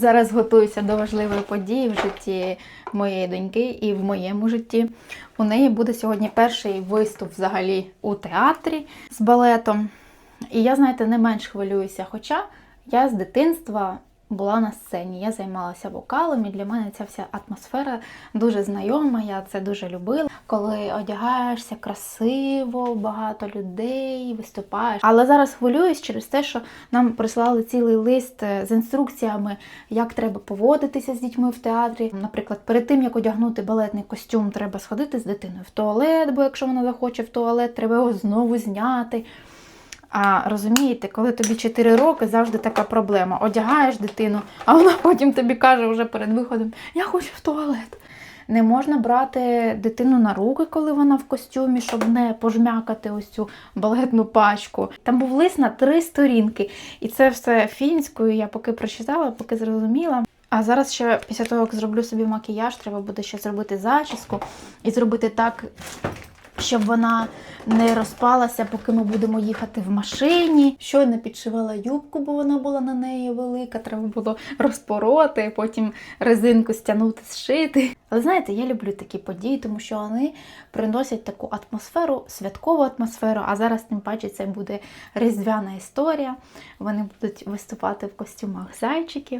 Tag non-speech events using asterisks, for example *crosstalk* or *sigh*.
Зараз готуюся до важливої події в житті моєї доньки і в моєму житті. У неї буде сьогодні перший виступ взагалі у театрі з балетом. І я, знаєте, не менш хвилююся. Хоча я з дитинства була на сцені, я займалася вокалом, і для мене ця вся атмосфера дуже знайома. Я це дуже любила. Коли одягаєшся красиво, багато людей, виступаєш. Але зараз хвилююсь через те, що нам прислали цілий лист е, з інструкціями, як треба поводитися з дітьми в театрі. Наприклад, перед тим як одягнути балетний костюм, треба сходити з дитиною в туалет, бо якщо вона захоче в туалет, треба його знову зняти. А розумієте, коли тобі 4 роки, завжди така проблема. Одягаєш дитину, а вона *laughs* потім тобі каже вже перед виходом: Я хочу в туалет. Не можна брати дитину на руки, коли вона в костюмі, щоб не пожмякати ось цю балетну пачку. Там був лист на три сторінки, і це все фінською. Я поки прочитала, поки зрозуміла. А зараз ще після того, як зроблю собі макіяж, треба буде ще зробити зачіску і зробити так, щоб вона не розпалася, поки ми будемо їхати в машині. Щойно підшивала юбку, бо вона була на неї велика. Треба було розпороти, потім резинку стягнути, зшити. Але знаєте, я люблю такі події, тому що вони приносять таку атмосферу, святкову атмосферу. А зараз, тим паче, це буде різдвяна історія. Вони будуть виступати в костюмах зайчиків.